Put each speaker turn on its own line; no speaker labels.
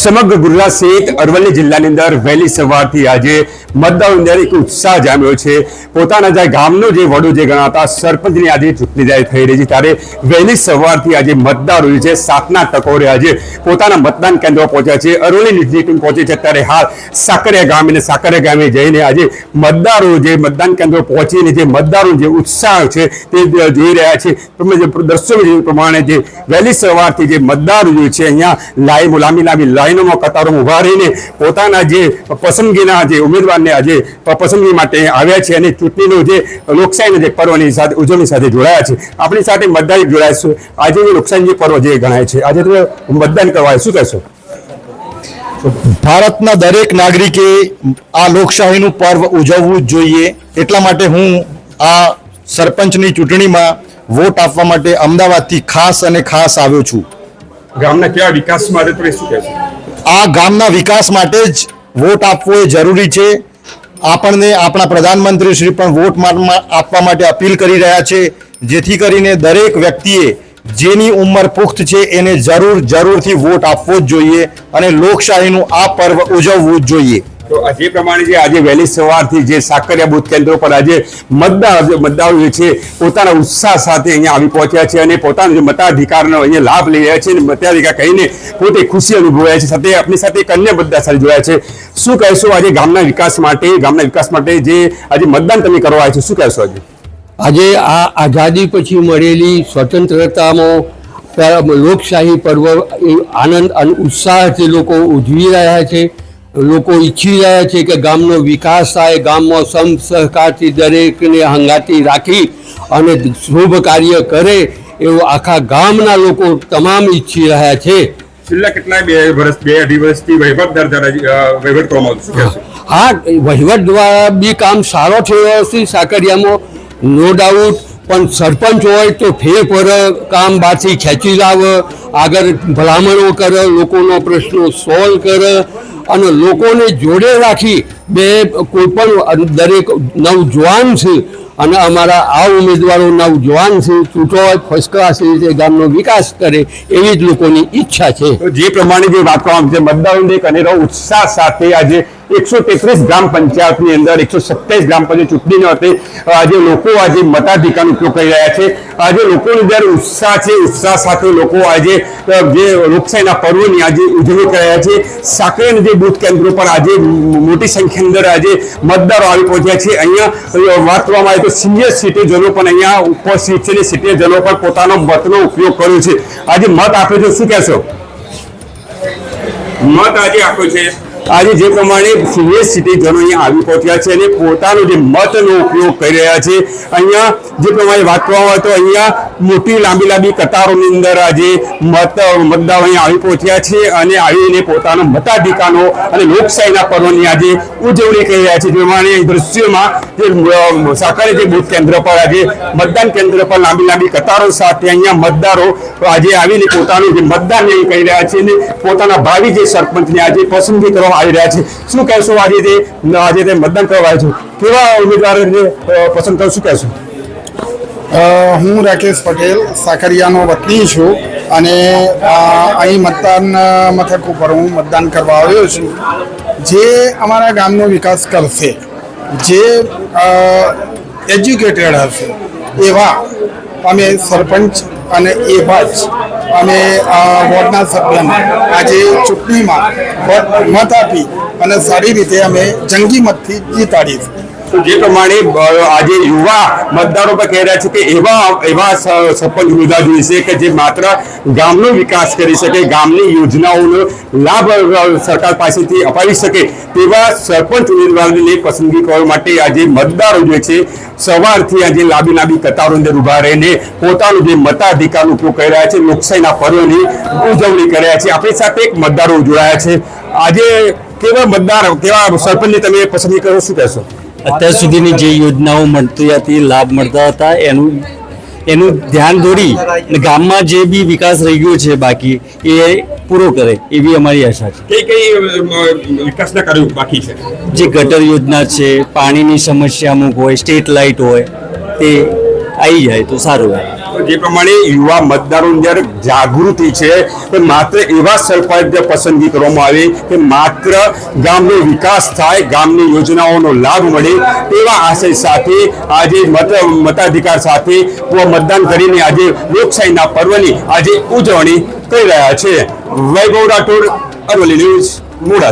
સમગ્ર ગુજરાત સહિત અરવલ્લી જિલ્લાની અંદર વહેલી સવારથી આજે મતદારો અંદર એક ઉત્સાહ જામ્યો છે. પોતાના જે ગામનો જે વડો જે ગણાતા સરપંચની આજે ચૂંટણી જાય થઈ રહી છે ત્યારે વહેલી સવારથી આજે મતદારો જે છે સાતના ટકોરે આજે પોતાના મતદાન કેન્દ્રો પહોંચ્યા છે. અરવલ્લી નજીક પહોંચે છે ત્યારે હાલ સાકરિયા ગામ અને સાકરિયા ગામે જઈને આજે મતદારો જે મતદાન કેન્દ્રો પહોંચીને જે મતદારો જે ઉત્સાહ છે તે જોઈ રહ્યા છે. તમે જે પ્રમાણે જે વહેલી સવારથી જે મતદારો છે અહીંયા લાઈન લાંબી લાંબી લાઈનોમાં કતારોમાં ઊભા રહીને પોતાના જે પસંદગીના જે ઉમેદવારને આજે પસંદગી માટે આવ્યા છે અને ચૂંટણીનો જે લોકશાહીના જે પર્વની સાથે ઉજવણી સાથે જોડાયા છે. આપણી સાથે મતદાન જોડાયા છે. આજે લોકશાહી પર્વ જે ગણાય છે. આજે તમે મતદાન કરવા શું કહેશો?
ભારતના દરેક નાગરિકે આ લોકશાહીનું પર્વ ઉજવવું જ જોઈએ. એટલા માટે હું આ સરપંચની ચૂંટણીમાં વોટ આપવા માટે અમદાવાદથી ખાસ અને ખાસ આવ્યો છું.
ગામના કયા વિકાસ માટે તમે શું કહેશો?
આ ગામના વિકાસ માટે જ વોટ આપવો એ જરૂરી છે. આપણને આપણા પ્રધાનમંત્રી શ્રી પણ વોટ આપવા માટે અપીલ કરી રહ્યા છે. જેથી કરીને દરેક વ્યક્તિએ જેની ઉંમર પુખ્ત છે એને જરૂર, જરૂરથી વોટ આપવો જ જોઈએ અને લોકશાહીનું આ પર્વ ઉજવવું જ જોઈએ.
તો જે પ્રમાણે જે આજે વહેલી સવારથી જે સાકરિયા બુથ કેન્દ્રો પર આજે મતદાર મતદારો જે છે, પોતાના ઉત્સાહ સાથે અહીંયા આવી પહોંચ્યા છે અને પોતાનો જે મતાધિકારનો અહીંયા લાભ લઈ રહ્યા છે અને મતાધિકાર કહીને પોતે ખુશી અનુભવ્યા છે. સાથે આપણી સાથે એક અન્ય મતદાર સાથે જોયા છે. શું કહેશો આજે ગામના વિકાસ માટે, ગામના વિકાસ માટે જે આજે મતદાન તમે કરવા આવ્યા છો, શું કહેશો આજે?
આજે આ આઝાદી પછી મળેલી સ્વતંત્રતામાં લોકશાહી પર્વ આનંદ અને ઉત્સાહથી લોકો ઉજવી રહ્યા છે. લોકો ઈચ્છી રહ્યા છે કે ગામનો વિકાસ થાય ગામમાં સમ સહકારથી દરેકને હંગાતી રાખી અને શુભ કાર્ય કરે એવું આખા ગામના લોકો તમામ ઈચ્છી રહ્યા છે.
છેલ્લા કેટલા બે વર્ષ બે અઢી વર્ષથી વહીવટ વહીવટ કરવામાં
હા વહીવટ દ્વારા બી કામ સારો થયો હશે સાકરિયામાં નો ડાઉટ પણ સરપંચ હોય તો ફેર પર કામ બાથી ખેંચી લાવે આગળ ભલામણો કરે લોકોનો પ્રશ્નો સોલ્વ કરે અને લોકોને જોડે રાખી બે કોઈ પણ દરેક નવજવાન છે અને અમારા આ ઉમેદવારો નવજવાન છે, છૂટો હોય ફર્સ્ટ ક્લાસ રીતે ગામનો વિકાસ કરે એવી જ લોકોની ઈચ્છા છે.
જે પ્રમાણે જે વાત કરવામાં છે, મતદારોને એક અનેરો ઉત્સાહ સાથે આજે એકસો તેત્રીસ ગ્રામ પંચાયતની અંદર, એકસો સત્યાવીસ ગ્રામ પંચાયત ચૂંટણીનો હતી આજે લોકો આજે મતાધિકારનો ઉપયોગ કરી રહ્યા છે. આજે લોકોની અંદર ઉત્સાહ છે, ઉત્સાહ સાથે લોકો આજે જે લોકશાહીના પર્વની આજે ઉજવણી કરી રહ્યા છે. સાંકળીના જે બૂથ કેન્દ્રો પર આજે મોટી સંખ્યાની અંદર આજે મતદારો આવી પહોંચ્યા છે. અહીંયા વાત કરવામાં આવે તો સિનિયર સિટીઝનો પણ અહીંયા ઉપસ્થિત છે સિટીઝનો પણ પોતાનો મતનો ઉપયોગ કર્યો છે. આજે મત આપ્યો છે, શું કહેશો? મત આજે આપ્યો છે. આજે જે પ્રમાણે સિનિયર સિટીઝનો અહીંયા આવી પહોંચ્યા છે અને પોતાનો જે મતનો ઉપયોગ કરી રહ્યા છે. અહીંયા જે પ્રમાણે વાત કરવામાં આવે તો અહીંયા મોટી લાંબી લાંબી કતારોની અંદર આજે મત, મતદારો અહીંયા આવી પહોંચ્યા છે અને આવીને પોતાનો મતાધિકારનો અને લોકશાહીના પર્વની આજે ઉજવણી કરી રહ્યા છે. જે પ્રમાણે દ્રશ્યોમાં જે સાકરે જે બુથ કેન્દ્ર પર આજે મતદાન કેન્દ્ર પર લાંબી લાંબી કતારો સાથે અહીંયા મતદારો આજે આવીને પોતાનું જે મતદાન કરી રહ્યા છે અને પોતાના ભાવિ જે સરપંચને આજે પસંદગી કરવામાં આવી રહ્યા છે. શું કહેશો આજે જે આજે તે મતદાન કરવા આવ્યા છો. કેવા ઉમેદવારોને પસંદ કરો, શું કહેશો?
હું રાકેશ પટેલ, સાકરિયાનો વતની છું અને અહીં મતદાન મથક ઉપર હું મતદાન કરવા આવ્યો છું. જે અમારા ગામનો વિકાસ કરશે, જે એજ્યુકેટેડ હશે, એવા અમે સરપંચ અને એવા જ અમે અ, વોર્ડના સભ્યને આજે ચૂંટણીમાં મત આપી અને સારી રીતે અમે જંગી મતથી જીતાડીશું.
જે પ્રમાણે આજે યુવા મતદારો પણ કહી રહ્યા છે કે એવા એવા સરપંચ હોદ્દા જોઈશે કે જે માત્ર ગામનો વિકાસ કરી શકે, ગામની યોજનાઓનો લાભ સરકાર પાસેથી અપાવી શકે તેવા સરપંચ ઉમેદવારોની પસંદગી કરવા માટે આજે મતદારો જે છે, સવારથી આજે લાંબી લાંબી કતારો અંદર ઊભા રહીને પોતાનો જે મતાધિકારનો ઉપયોગ કરી રહ્યા છે, લોકશાહીના પર્વની ઉજવણી કરી રહ્યા છે. આપણી સાથે એક મતદારો જોડાયા છે. આજે કેવા મતદાર, કેવા સરપંચની તમે પસંદગી કરો, શું કહેશો?
અત્યાર સુધીની જે યોજનાઓ મળતી હતી લાભ મળતા હતા એનું એનું ધ્યાન દોરી અને ગામમાં જે બી વિકાસ રહી ગયો છે બાકી એ પૂરો કરે એવી અમારી આશા છે.
કઈ કઈ અ, વિકાસના કાર્યો બાકી છે?
જે ગટર યોજના છે પાણીની સમસ્યા અમુક હોય સ્ટ્રીટ લાઇટ હોય તે આવી જાય તો સારું
જે પ્રમાણે યુવા મતદારોની અંદર જાગૃતિ છે કે માત્ર એવા સરપંચ પસંદગી કરવામાં આવે કે માત્ર ગામનો વિકાસ થાય, ગામની યોજનાઓનો લાભ મળે તેવા આશય સાથે આજે મત, મતાધિકાર સાથે મતદાન કરીને આજે લોકશાહીના પર્વની આજે ઉજવણી કરી રહ્યા છે. વૈભવ રાઠોડ, અરવલ્લી ન્યૂઝ મોડાસા